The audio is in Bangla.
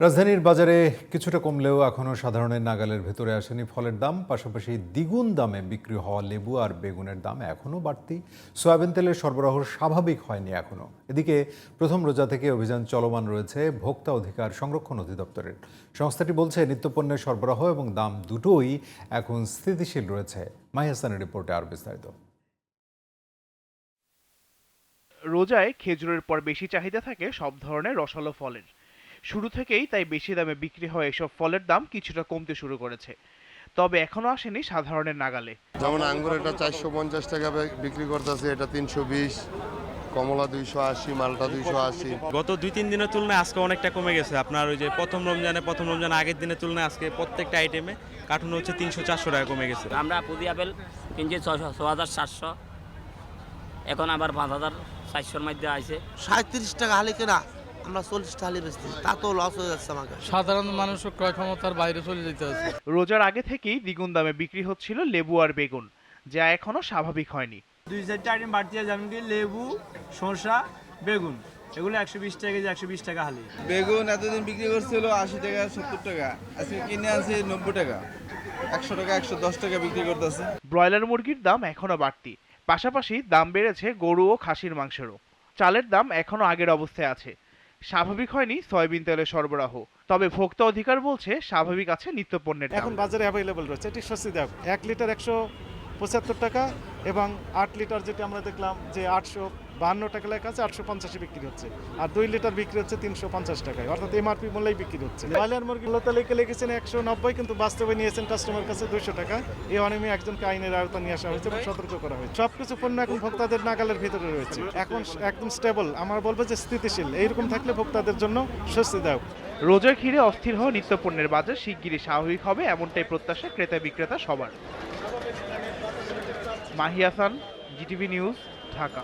রাজধানীর বাজারে কিছুটা কমলেও এখনও সাধারণের নাগালের ভেতরে আসেনি ফলের দাম। পাশাপাশি দ্বিগুণ দামে বিক্রি হওয়া লেবু আর বেগুনের দাম এখনও বাড়তি। সয়াবিন তেলের সরবরাহ স্বাভাবিক হয়নি এখনও এদিকে প্রথম রোজা থেকে অভিযান চলমান রয়েছে ভোক্তা অধিকার সংরক্ষণ অধিদপ্তরের। সংস্থাটি বলছে, নিত্যপণ্যের সরবরাহ এবং দাম দুটোই এখন স্থিতিশীল রয়েছে। মাহিয়াসানের রিপোর্টে আর বিস্তারিত। রোজায় খেজুরের পর বেশি চাহিদা থাকে সব ধরনের রসালো ফলের। শুরু থেকেই তাই বেশি দামে বিক্রি হওয়া এসব ফলের দাম কিছুটা কমতে শুরু করেছে। তবে এখনও আসেনি সাধারণের নাগালে। যেমন আঙ্গুর এটা চারশো পঞ্চাশ টাকা বিক্রি করতেছে এটা তিনশো বিশ কমলা দুইশো আশি মালটা দুইশো আশি। গত দুই তিন দিনের তুলনায় আজকে অনেকটা কমে গেছে। আপনার ওই যে প্রথম রমজানে প্রথম রমজান আগের দিনের তুলনায় আজকে প্রত্যেকটা আইটেমে কার্টুন হচ্ছে তিনশো চারশো টাকা কমে গেছে। আমরা পুঁজি আপেল কিনছি ছশো ছ হাজার সাতশো। এখন আবার পাঁচ হাজার চারশোর মধ্যে আছে সাঁত্রিশ টাকা হালি কেনা। আমরা চল্লিশ টাকা হালি বেচছি তা তো লস হয়ে যাচ্ছে আমাকে। সাধারণ মানুষের ক্রয় ক্ষমতার বাইরে চলে যেতে আছে। রোজার আগে থেকেই দ্বিগুণ দামে বিক্রি হচ্ছিল লেবু আর বেগুন যা এখনও স্বাভাবিক হয়নি। দুই চারটে আইটেম বাড়তি আছে যেমন কি লেবু শসা বেগুন এগুলো একশো বিশ টাকা কেজি একশো বিশ টাকা হালি। বেগুন এতদিন বিক্রি করছিল আশি টাকা সত্তর টাকা আজকে কিনে আনছি নব্বই টাকা একশো টাকা একশো দশ টাকা বিক্রি করতেছে। ব্রয়লার মুরগির দাম এখনও বাড়তি পাশাপাশি দাম বেড়েছে গরু ও খাসির মাংসেরও। চালের দাম এখনও আগের অবস্থায় আছে। স্বাভাবিক হয়নি সয়াবিন তেলের সরবরাহ। তবে ভোক্তা অধিকার বলছে স্বাভাবিক আছে নিত্যপণ্যের পণ্যের এখন বাজারে অ্যাভেলেবল রয়েছে। এটি সস্তি দাম। এক লিটার একশো পঁচাত্তর টাকা এবং আট লিটার যেটা আমরা দেখলাম যে আটশো বাহান্ন টাকা লেখা আছে, আটশো পঞ্চাশে বিক্রি হচ্ছে। আর দুই লিটার বিক্রি হচ্ছে তিনশো পঞ্চাশ টাকায়। অর্থাৎ এমআরপি মূল্যেই বিক্রি হচ্ছে। ব্রয়লার মুরগি তালিকা লিখেছেন একশো নব্বই, কিন্তু বাস্তবে নিয়েছেন কাস্টমার কাছে দুইশো টাকা। এই অনিয়মে একজনকে আইনের আওতা নিয়ে আসা হয়েছে এবং সতর্ক করা হয়েছে। সবকিছু পণ্য এখন ভোক্তাদের নাগালের ভিতরে রয়েছে। এখন একদম স্টেবল আমার বলব যে স্থিতিশীল। এইরকম থাকলে ভোক্তাদের জন্য স্বস্তিদায়ক। রোজা ঘিরে অস্থির হওয়া নিত্যপণ্যের বাজার শিগগিরই স্বাভাবিক হবে, এমনটাই প্রত্যাশা ক্রেতা বিক্রেতা সবার। মাহিয়াসান জিটিভি নিউজ ঢাকা।